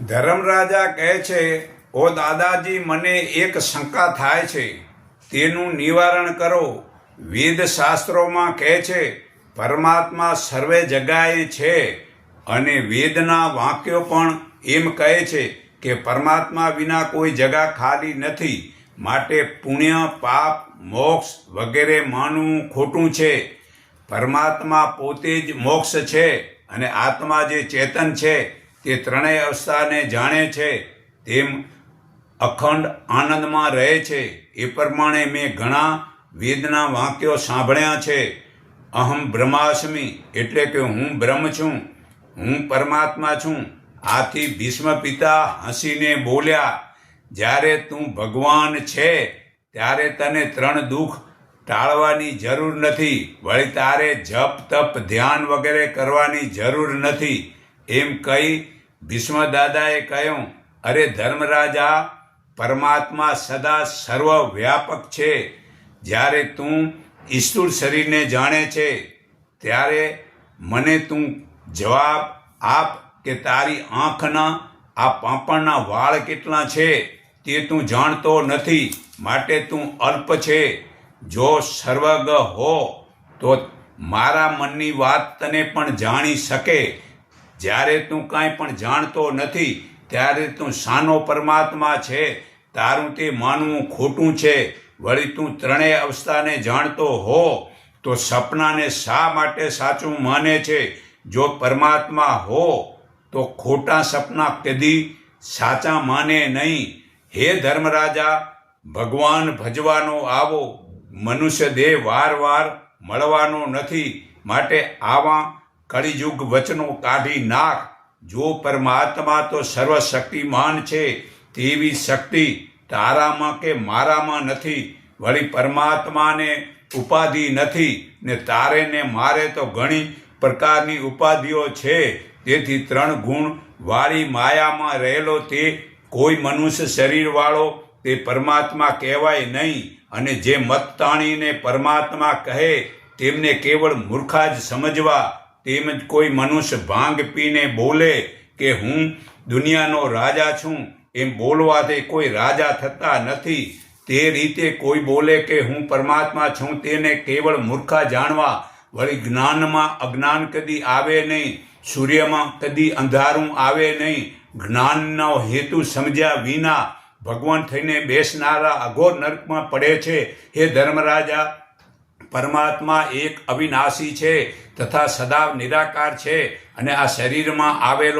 ધર્મરાજા કહે છે, ઓ દાદાજી, મને એક શંકા થાય છે. તેનું નિવારણ કરો. વેદ શાસ્ત્રોમાં કહે છે, પરમાત્મા સર્વે જગાએ છે. અને વેદના વાક્યો પણ એમ કહે છે કે, પરમાત્મા વિના કોઈ જગા ખાલી નથી. માટે પુણ્ય, પાપ, મોક્ષ વગેરે માનવું ખોટું છે. પરમાત્મા પોતે જ મોક્ષ છે અને આત્મા જે ચેતન છે તે ત્રણેય અવસ્થાને જાણે છે, તેમ અખંડ આનંદમાં રહે છે. એ પ્રમાણે મેં ઘણા વેદના વાક્યો સાંભળ્યા છે. અહમ બ્રહ્માસ્મિ, એટલે કે હું બ્રહ્મ છું, હું પરમાત્મા છું. આથી ભીષ્મ પિતા હસીને બોલ્યા, જ્યારે તું ભગવાન છે, ત્યારે તને ત્રણ દુઃખ ટાળવાની જરૂર નથી, વળી તારે જપ તપ ધ્યાન વગેરે કરવાની જરૂર નથી. એમ કહી ભીષ્મ દાદાએ કહ્યું, અરે ધર્મરાજા, પરમાત્મા સદા સર્વવ્યાપક છે. જ્યારે તું ઈશ્વર શરીરને જાણે છે, ત્યારે મને તું જવાબ આપ કે તારી આંખના, આ પાપણના વાળ કેટલા છે તે તું જાણતો નથી. માટે તું અલ્પ છે. જો સર્વગ હો, તો મારા મનની વાત તને પણ જાણી શકે. જ્યારે તું કાંઈ પણ જાણતો નથી, ત્યારે તું સાનો પરમાત્મા છે. તારું તે માનવું ખોટું છે. વળી તું ત્રણેય અવસ્થાને જાણતો હો, તો સપનાને શા માટે સાચું માને છે? જો પરમાત્મા હો, તો ખોટા સપના કદી સાચા માને નહીં. હે ધર્મરાજા, ભગવાન ભજવાનો આવો. મનુષ્ય દેહ વાર વાર મળવાનો નથી. માટે આવા કળિયુગ વચનો કાઢી નાખ. જો પરમાત્મા તો સર્વશક્તિમાન છે, તેવી શક્તિ તારામાં કે મારામાં નથી. વળી પરમાત્માને ઉપાધિ નથી ને તારે ને મારે તો ઘણી પ્રકારની ઉપાધિઓ છે. તેથી ત્રણ ગુણ વાળી માયામાં રહેલો તે કોઈ મનુષ્ય શરીરવાળો તે પરમાત્મા કહેવાય નહીં. અને જે મત તાણીને પરમાત્મા કહે, તેમને કેવળ મૂર્ખા જ સમજવા તેમજ કોઈ મનુષ્ય ભાંગ પીને બોલે કે હું દુનિયાનો રાજા છું, એમ બોલવાથી કોઈ રાજા થતા નથી. તે રીતે કોઈ બોલે કે હું પરમાત્મા છું, તેને કેવળ મૂર્ખા જાણવા વળી જ્ઞાનમાં અજ્ઞાન કદી આવે નહીં, સૂર્યમાં કદી અંધારું આવે નહીં. જ્ઞાનનો હેતુ સમજ્યા વિના ભગવાન થઈને બેસનારા અઘોર નર્કમાં પડે છે. હે ધર્મરાજા પરમાત્મા એક અવિનાશી છે તથા સદા નિરાકાર છે અને આ શરીરમાં આવેલો